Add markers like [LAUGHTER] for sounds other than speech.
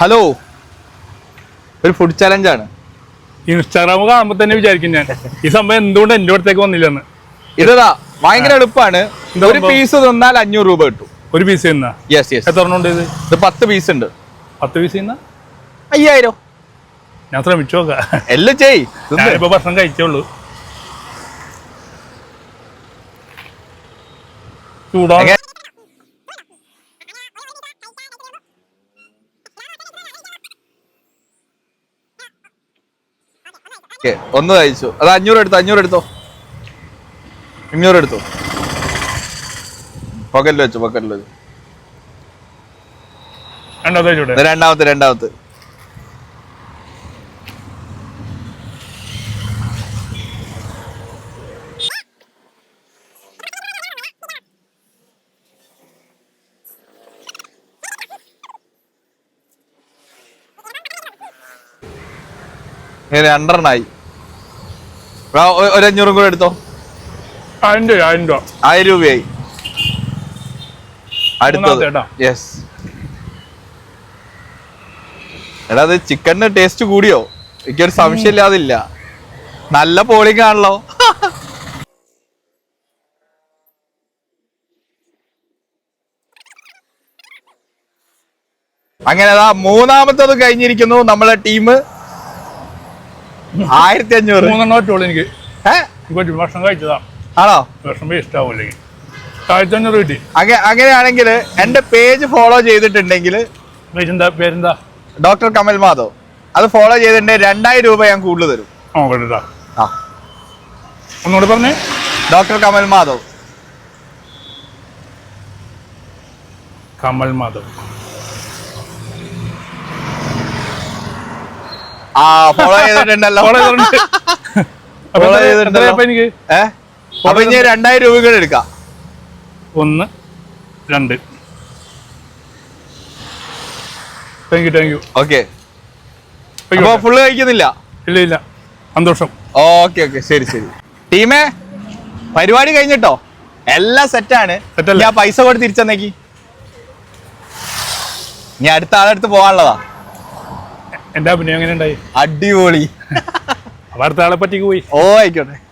Hello ഒരു food ചലഞ്ചാണ് Instagram കാണുമ്പോ തന്നെ വിചാരിക്കും ഞാൻ. ഈ സംഭവം എന്തുകൊണ്ട് എന്റെ അടുത്തേക്ക് വന്നില്ലെന്ന്. ഇതാ ഭയങ്കര എളുപ്പമാണ് ഒരു പീസ് തിന്നാൽ അഞ്ഞൂറ് രൂപ കിട്ടും. ഒരു പീസ് ചെയ്യുന്ന യെസ് യെസ് എത്ര എണ്ണം ഉണ്ട് ഇത്? ഇത് പത്ത് പീസ് ഉണ്ട്. പത്ത് പീസ് അയ്യായിരം. ഞാൻ ശ്രമിച്ചു നോക്കാം. എല്ലാം ചെയ് ഇപ്പൊ ഭക്ഷണം കഴിച്ചുള്ളൂ ചൂടാ എങ്ങനെ? ഓക്കേ, ഒന്ന് കഴിച്ചു. അത് അഞ്ഞൂറ് എടുത്തോ അഞ്ഞൂറ് എടുത്തോ? അഞ്ഞൂറ് എടുത്തോ? പൊക്കറ്റിൽ വെച്ചു പൊക്കറ്റിൽ വെച്ചു. രണ്ടാമത്തെ രണ്ടാമത്തെ ഇങ്ങനെ രണ്ടെണ്ണായി ഒരു അഞ്ഞൂറും കൂടെ എടുത്തോ. ആയിരം രൂപ ആയിരം രൂപ. ആയിരം രൂപയായി. അടുത്തത്. യെസ് എടാ അത് ചിക്കണിന് ടേസ്റ്റ് കൂടിയോ? എനിക്കൊരു സംശയം ഇല്ലാതില്ല നല്ല പോളിങ് ആണല്ലോ. അങ്ങനെ അതാ മൂന്നാമത്തത് കഴിഞ്ഞിരിക്കുന്നു നമ്മളെ ടീം. ആയിരത്തി അഞ്ഞൂറ് മൂന്നെണ്ണം പറ്റുള്ളൂ എനിക്ക് ഏഹ് ഭക്ഷണം കഴിച്ചതാ. ആണോ? ഭക്ഷണം വേസ്റ്റ് ആയിരത്തി അഞ്ഞൂറ് കിട്ടി. അങ്ങ- അങ്ങനെയാണെങ്കിൽ എന്റെ പേജ് ഫോളോ ചെയ്തിട്ടുണ്ടെങ്കിൽ എന്താ പേരെന്താ? ഡോക്ടർ കമൽ മാധവ്. അത് ഫോളോ ചെയ്തിട്ടുണ്ടെങ്കിൽ രണ്ടായിരം രൂപ ഞാൻ കൂടുതൽ തരും. ആ. ഒന്നുകൂടെ പറഞ്ഞേ. ഡോക്ടർ കമൽ മാധവ്. കമൽ മാധവ്. ആ ഫോളോ ചെയ്തിട്ടുണ്ടല്ലോ. ഫോളോ ചെയ്തിട്ടുണ്ട്. [LAUGHS] ചെയ്തിട്ടുണ്ടല്ലോ. എത്രയാ എനിക്ക്? ഏ? അപ്പൊ ഇനി രണ്ടായിരം രൂപ കൂടെ എടുക്കാം. ഒന്ന് രണ്ട്. Thank you thank you okay അപ്പൊ ഫുള്ള് കഴിക്കുന്നില്ല? ഇല്ല ഇല്ല. സന്തോഷം. ഓക്കെ ഓക്കെ ശരി ശരി. ടീമേ പരിപാടി കഴിഞ്ഞിട്ടോ? എല്ലാം സെറ്റാണ് ഞാൻ പൈസ കൊടുത്ത് തിരിച്ചെന്നേക്ക് ഇനി അടുത്ത ആളെടുത്ത് പോകാനുള്ളതാ. എന്റെ പിന്നെ എങ്ങനെ ഉണ്ടായി? അടിപൊളി. അടുത്ത ആളെ പറ്റിക്ക് പോയി. ഓ ആയിക്കോട്ടെ.